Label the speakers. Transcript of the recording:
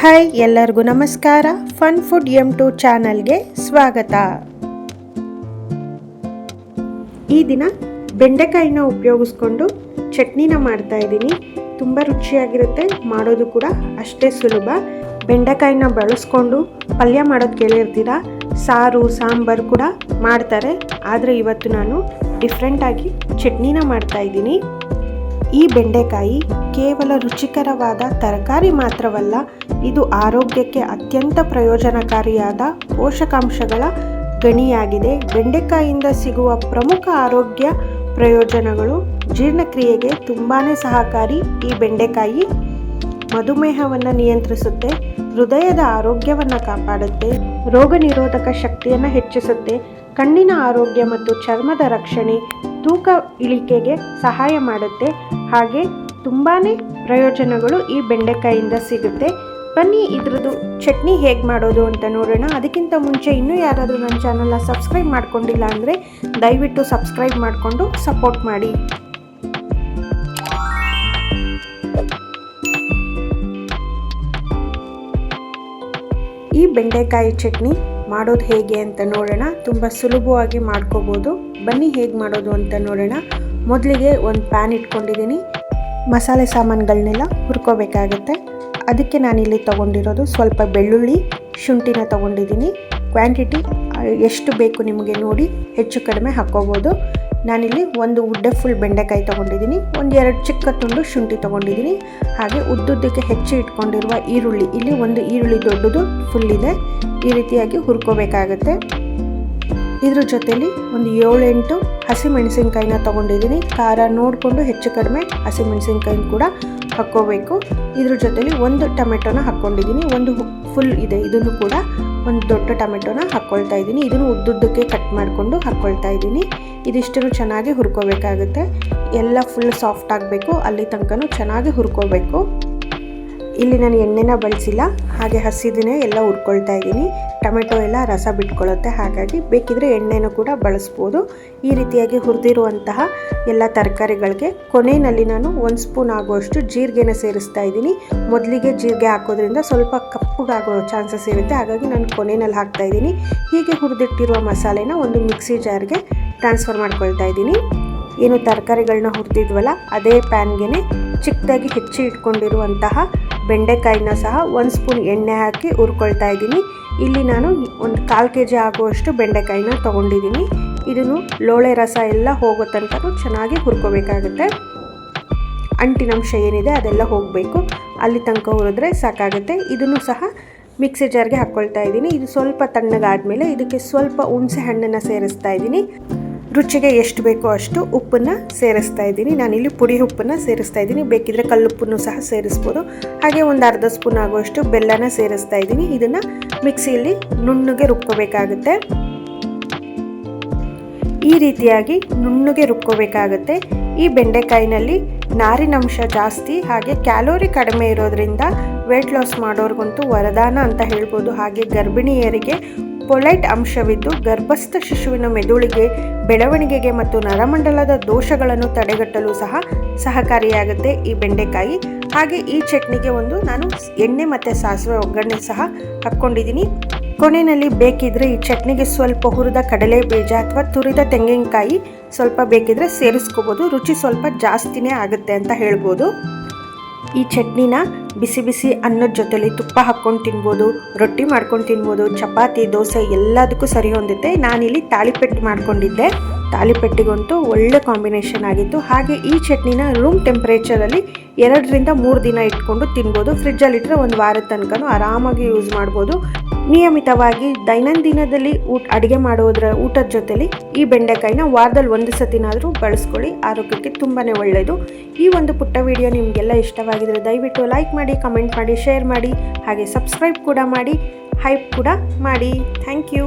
Speaker 1: Hi ಎಲ್ಲರಿಗೂ ನಮಸ್ಕಾರ. Fun food M to ಚಾನಲ್ಗೆ ಸ್ವಾಗತ. ಈ ದಿನ ಬೆಂಡೆಕಾಯಿನ ಉಪಯೋಗಿಸ್ಕೊಂಡು ಚಟ್ನಿನ ಮಾಡ್ತಾ ಇದ್ದೀನಿ. ತುಂಬ ರುಚಿಯಾಗಿರುತ್ತೆ, ಮಾಡೋದು ಕೂಡ ಅಷ್ಟೇ ಸುಲಭ. ಬೆಂಡೆಕಾಯಿನ ಬಳಸ್ಕೊಂಡು ಪಲ್ಯ ಮಾಡೋದು ಕೇಳಿರ್ತೀರ? ಸಾರು, ಸಾಂಬಾರು ಕೂಡ ಮಾಡ್ತಾರೆ. ಆದರೆ ಇವತ್ತು ನಾನು ಡಿಫ್ರೆಂಟಾಗಿ ಚಟ್ನಿನ ಮಾಡ್ತಾ ಇದ್ದೀನಿ. ಈ ಬೆಂಡೆಕಾಯಿ ಕೇವಲ ರುಚಿಕರವಾದ ತರಕಾರಿ ಮಾತ್ರವಲ್ಲ, ಇದು ಆರೋಗ್ಯಕ್ಕೆ ಅತ್ಯಂತ ಪ್ರಯೋಜನಕಾರಿಯಾದ ಪೋಷಕಾಂಶಗಳ ಗಣಿಯಾಗಿದೆ. ಬೆಂಡೆಕಾಯಿಯಿಂದ ಸಿಗುವ ಪ್ರಮುಖ ಆರೋಗ್ಯ ಪ್ರಯೋಜನಗಳು ಜೀರ್ಣಕ್ರಿಯೆಗೆ ತುಂಬಾ ಸಹಕಾರಿ. ಈ ಬೆಂಡೆಕಾಯಿ ಮಧುಮೇಹವನ್ನು ನಿಯಂತ್ರಿಸುತ್ತೆ, ಹೃದಯದ ಆರೋಗ್ಯವನ್ನು ಕಾಪಾಡುತ್ತೆ ರೋಗ ನಿರೋಧಕ ಶಕ್ತಿಯನ್ನು ಹೆಚ್ಚಿಸುತ್ತೆ. ಕಣ್ಣಿನ ಆರೋಗ್ಯ ಮತ್ತು ಚರ್ಮದ ರಕ್ಷಣೆ ತೂಕ ಇಳಿಕೆಗೆ ಸಹಾಯ ಮಾಡುತ್ತೆ. ಹಾಗೆ ತುಂಬಾ ಪ್ರಯೋಜನಗಳು ಈ ಬೆಂಡೆಕಾಯಿಂದ ಸಿಗುತ್ತೆ. ಬನ್ನಿ ಇದ್ರದ್ದು ಚಟ್ನಿ ಹೇಗೆ ಮಾಡೋದು ಅಂತ ನೋಡೋಣ. ಅದಕ್ಕಿಂತ ಮುಂಚೆ ಇನ್ನೂ ಯಾರಾದರೂ ನನ್ನ ಚಾನಲ್ನ ಸಬ್ಸ್ಕ್ರೈಬ್ ಮಾಡ್ಕೊಂಡಿಲ್ಲ ಅಂದರೆ ದಯವಿಟ್ಟು ಸಬ್ಸ್ಕ್ರೈಬ್ ಮಾಡಿಕೊಂಡು ಸಪೋರ್ಟ್ ಮಾಡಿ. ಈ ಬೆಂಡೆಕಾಯಿ ಚಟ್ನಿ ಮಾಡೋದು ಹೇಗೆ ಅಂತ ನೋಡೋಣ. ತುಂಬ ಸುಲಭವಾಗಿ ಮಾಡ್ಕೋಬೋದು. ಬನ್ನಿ ಹೇಗೆ ಮಾಡೋದು ಅಂತ ನೋಡೋಣ. ಮೊದಲಿಗೆ ಒಂದು ಪ್ಯಾನ್ ಇಟ್ಕೊಂಡಿದ್ದೀನಿ. ಮಸಾಲೆ ಸಾಮಾನುಗಳನ್ನೆಲ್ಲ ಹುರ್ಕೋಬೇಕಾಗತ್ತೆ. ಅದಕ್ಕೆ ನಾನಿಲ್ಲಿ ತೊಗೊಂಡಿರೋದು ಸ್ವಲ್ಪ ಬೆಳ್ಳುಳ್ಳಿ ಶುಂಠಿನ ತೊಗೊಂಡಿದ್ದೀನಿ. ಕ್ವಾಂಟಿಟಿ ಎಷ್ಟು ಬೇಕು ನಿಮಗೆ ನೋಡಿ ಹೆಚ್ಚು ಕಡಿಮೆ ಹಾಕ್ಕೋಬೋದು. ನಾನಿಲ್ಲಿ ಒಂದು ಉಡ್ಡೆ ಫುಲ್ ಬೆಂಡೆಕಾಯಿ ತೊಗೊಂಡಿದ್ದೀನಿ, ಒಂದು ಎರಡು ಚಿಕ್ಕ ತುಂಡು ಶುಂಠಿ ತೊಗೊಂಡಿದ್ದೀನಿ, ಹಾಗೆ ಉದ್ದುದ್ದಕ್ಕೆ ಹೆಚ್ಚು ಇಟ್ಕೊಂಡಿರುವ ಈರುಳ್ಳಿ. ಇಲ್ಲಿ ಒಂದು ಈರುಳ್ಳಿ ದೊಡ್ಡದು ಫುಲ್ ಇದೆ, ಈ ರೀತಿಯಾಗಿ ಹುರ್ಕೋಬೇಕಾಗತ್ತೆ. ಇದ್ರ ಜೊತೆಯಲ್ಲಿ ಒಂದು ಏಳೆಂಟು ಹಸಿಮೆಣಸಿನ್ಕಾಯಿನ ತೊಗೊಂಡಿದ್ದೀನಿ, ಖಾರ ನೋಡಿಕೊಂಡು ಹೆಚ್ಚು ಕಡಿಮೆ ಹಸಿಮೆಣಸಿನ್ಕಾಯಿನ ಕೂಡ ಹಾಕ್ಕೋಬೇಕು. ಇದ್ರ ಜೊತೆಯಲ್ಲಿ ಒಂದು ಟೊಮೆಟೊನ ಹಾಕ್ಕೊಂಡಿದ್ದೀನಿ, ಒಂದು ಫುಲ್ ಇದೆ, ಇದನ್ನು ಕೂಡ ಒಂದು ದೊಡ್ಡ ಟೊಮೆಟೊನ ಹಾಕ್ಕೊಳ್ತಾ ಇದ್ದೀನಿ. ಇದನ್ನು ಉದ್ದುದ್ದಕ್ಕೆ ಕಟ್ ಮಾಡಿಕೊಂಡು ಹಾಕ್ಕೊಳ್ತಾ ಇದ್ದೀನಿ. ಇದಿಷ್ಟನ್ನು ಚೆನ್ನಾಗಿ ಹುರ್ಕೋಬೇಕಾಗುತ್ತೆ. ಎಲ್ಲ ಫುಲ್ ಸಾಫ್ಟ್ ಆಗಬೇಕು. ಅಲ್ಲಿ ತನಕನೂ ಚೆನ್ನಾಗಿ ಹುರ್ಕೋಬೇಕು. ಇಲ್ಲಿ ನಾನು ಎಣ್ಣೆನ ಬಳಸಿಲ್ಲ. ಹಾಗೆ ಹಸಿದಿನೇ ಎಲ್ಲ ಹುರ್ಕೊಳ್ತಾ ಇದ್ದೀನಿ. ಟೊಮೆಟೊ ಎಲ್ಲ ರಸ ಬಿಟ್ಕೊಳ್ಳುತ್ತೆ. ಹಾಗಾಗಿ ಬೇಕಿದ್ರೆ ಎಣ್ಣೆನೂ ಕೂಡ ಬಳಸ್ಬೋದು. ಈ ರೀತಿಯಾಗಿ ಹುರಿದಿರುವಂತಹ ಎಲ್ಲ ತರಕಾರಿಗಳಿಗೆ ಕೊನೆಯಲ್ಲಿ ನಾನು ಒಂದು ಸ್ಪೂನ್ ಆಗುವಷ್ಟು ಜೀರಿಗೆನ ಸೇರಿಸ್ತಾ ಇದ್ದೀನಿ. ಮೊದಲಿಗೆ ಜೀರಿಗೆ ಹಾಕೋದ್ರಿಂದ ಸ್ವಲ್ಪ ಕಪ್ಪಗಾಗೋ ಚಾನ್ಸಸ್ ಇರುತ್ತೆ. ಹಾಗಾಗಿ ನಾನು ಕೊನೆಯಲ್ಲಿ ಹಾಕ್ತಾ ಇದ್ದೀನಿ. ಹೀಗೆ ಹುರಿದಿಟ್ಟಿರುವ ಮಸಾಲೆನ ಒಂದು ಮಿಕ್ಸಿ ಜಾರ್ಗೆ ಟ್ರಾನ್ಸ್ಫರ್ ಮಾಡ್ಕೊಳ್ತಾ ಇದ್ದೀನಿ. ಏನು ತರಕಾರಿಗಳನ್ನ ಹುರಿದಿದ್ವಲ್ಲ, ಅದೇ ಪ್ಯಾನ್ಗೆ ಚಿಕ್ಕದಾಗಿ ಹೆಚ್ಚಿ ಇಟ್ಕೊಂಡಿರುವಂತಹ ಬೆಂಡೆಕಾಯಿನ ಸಹ ಒಂದು ಸ್ಪೂನ್ ಎಣ್ಣೆ ಹಾಕಿ ಹುರ್ಕೊಳ್ತಾ ಇದ್ದೀನಿ. ಇಲ್ಲಿ ನಾನು ಒಂದು ಕಾಲು ಕೆ ಜಿ ಆಗುವಷ್ಟು ಬೆಂಡೆಕಾಯಿನ ತೊಗೊಂಡಿದ್ದೀನಿ. ಇದನ್ನು ಲೋಳೆ ರಸ ಎಲ್ಲ ಹೋಗೋ ತನಕ ಚೆನ್ನಾಗಿ ಹುರ್ಕೋಬೇಕಾಗುತ್ತೆ. ಅಂಟಿನಂಶ ಏನಿದೆ ಅದೆಲ್ಲ ಹೋಗಬೇಕು. ಅಲ್ಲಿ ತನಕ ಹುರಿದ್ರೆ ಸಾಕಾಗುತ್ತೆ. ಇದನ್ನು ಸಹ ಮಿಕ್ಸಿ ಜಾರ್ಗೆ ಹಾಕ್ಕೊಳ್ತಾ ಇದ್ದೀನಿ. ಇದು ಸ್ವಲ್ಪ ತಣ್ಣಗಾದ್ಮೇಲೆ ಇದಕ್ಕೆ ಸ್ವಲ್ಪ ಹುಣಸೆ ಹಣ್ಣನ್ನು ಸೇರಿಸ್ತಾ ಇದ್ದೀನಿ. ರುಚಿಗೆ ಎಷ್ಟು ಬೇಕೋ ಅಷ್ಟು ಉಪ್ಪನ್ನು ಸೇರಿಸ್ತಾ ಇದ್ದೀನಿ. ನಾನಿಲ್ಲಿ ಪುಡಿ ಉಪ್ಪನ್ನು ಸೇರಿಸ್ತಾ ಇದ್ದೀನಿ. ಬೇಕಿದ್ರೆ ಕಲ್ಲುಪ್ಪನ್ನು ಸಹ ಸೇರಿಸ್ಬೋದು. ಹಾಗೆ ಒಂದು ಅರ್ಧ ಸ್ಪೂನ್ ಆಗುವಷ್ಟು ಬೆಲ್ಲನ ಸೇರಿಸ್ತಾ ಇದ್ದೀನಿ. ಇದನ್ನು ಮಿಕ್ಸಿಯಲ್ಲಿ ನುಣ್ಣಗೆ ರುಬ್ಕೋಬೇಕಾಗುತ್ತೆ. ಈ ರೀತಿಯಾಗಿ ನುಣ್ಣಗೆ ರುಬ್ಕೋಬೇಕಾಗುತ್ತೆ. ಈ ಬೆಂಡೆಕಾಯಿನಲ್ಲಿ ನಾರಿನಂಶ ಜಾಸ್ತಿ, ಹಾಗೆ ಕ್ಯಾಲೋರಿ ಕಡಿಮೆ ಇರೋದ್ರಿಂದ ವೆಯ್ಟ್ ಲಾಸ್ ಮಾಡೋರ್ಗಂತೂ ವರದಾನ ಅಂತ ಹೇಳ್ಬೋದು. ಹಾಗೆ ಗರ್ಭಿಣಿಯರಿಗೆ ಪೊಲೈಟ್ ಅಂಶವಿದ್ದು, ಗರ್ಭಸ್ಥ ಶಿಶುವಿನ ಮೆದುಳಿಗೆ, ಬೆಳವಣಿಗೆಗೆ ಮತ್ತು ನರಮಂಡಲದ ದೋಷಗಳನ್ನು ತಡೆಗಟ್ಟಲು ಸಹ ಸಹಕಾರಿಯಾಗುತ್ತೆ ಈ ಬೆಂಡೆಕಾಯಿ. ಹಾಗೆ ಈ ಚಟ್ನಿಗೆ ಒಂದು ನಾನು ಎಣ್ಣೆ ಮತ್ತು ಸಾಸಿವೆ ಒಗ್ಗರಣೆ ಸಹ ಹಾಕ್ಕೊಂಡಿದ್ದೀನಿ. ಕೊನೆಯಲ್ಲಿ ಬೇಕಿದ್ರೆ ಈ ಚಟ್ನಿಗೆ ಸ್ವಲ್ಪ ಹುರಿದ ಕಡಲೆ ಬೀಜ ಅಥವಾ ತುರಿದ ತೆಂಗಿನಕಾಯಿ ಸ್ವಲ್ಪ ಬೇಕಿದ್ರೆ ಸೇರಿಸ್ಕೋಬೋದು. ರುಚಿ ಸ್ವಲ್ಪ ಜಾಸ್ತಿನೇ ಆಗುತ್ತೆ ಅಂತ ಹೇಳ್ಬೋದು. ಈ ಚಟ್ನಿನ ಬಿಸಿ ಬಿಸಿ ಅನ್ನದ ಜೊತೆಲಿ ತುಪ್ಪ ಹಾಕ್ಕೊಂಡು ತಿನ್ಬೋದು, ರೊಟ್ಟಿ ಮಾಡ್ಕೊಂಡು ತಿನ್ಬೋದು, ಚಪಾತಿ, ದೋಸೆ ಎಲ್ಲದಕ್ಕೂ ಸರಿ ಹೊಂದುತ್ತೆ. ನಾನಿಲ್ಲಿ ತಾಳಿಪೆಟ್ಟು ಮಾಡ್ಕೊಂಡಿದ್ದೆ. ತಾಳಿಪೆಟ್ಟಿಗಂತೂ ಒಳ್ಳೆ ಕಾಂಬಿನೇಷನ್ ಆಗಿತ್ತು. ಹಾಗೆ ಈ ಚಟ್ನಿನ ರೂಮ್ ಟೆಂಪ್ರೇಚರಲ್ಲಿ ಎರಡರಿಂದ ಮೂರು ದಿನ ಇಟ್ಕೊಂಡು ತಿನ್ಬೋದು. ಫ್ರಿಜ್ಜಲ್ಲಿಟ್ಟರೆ ಒಂದು ವಾರದ ತನಕನೂ ಆರಾಮಾಗಿ ಯೂಸ್ ಮಾಡ್ಬೋದು. ನಿಯಮಿತವಾಗಿ ದೈನಂದಿನದಲ್ಲಿ ಊಟ, ಅಡುಗೆ ಮಾಡೋದ್ರ ಊಟದ ಜೊತೆಲಿ ಈ ಬೆಂಡೆಕಾಯಿನ ವಾರದಲ್ಲಿ ಒಂದು ಸತಿನಾದರೂ ಬಳಸ್ಕೊಳ್ಳಿ. ಆರೋಗ್ಯಕ್ಕೆ ತುಂಬಾ ಒಳ್ಳೆಯದು ಈ ಒಂದು ಪುಟ್ಟ ವಿಡಿಯೋ ನಿಮಗೆಲ್ಲ ಇಷ್ಟವಾಗಿದ್ದರೆ ದಯವಿಟ್ಟು ಲೈಕ್ ಮಾಡಿ ಕಮೆಂಟ್ ಮಾಡಿ ಶೇರ್ ಮಾಡಿ, ಹಾಗೆ ಸಬ್ಸ್ಕ್ರೈಬ್ ಕೂಡ ಮಾಡಿ ಹೈಪ್ ಕೂಡ ಮಾಡಿ. Thank you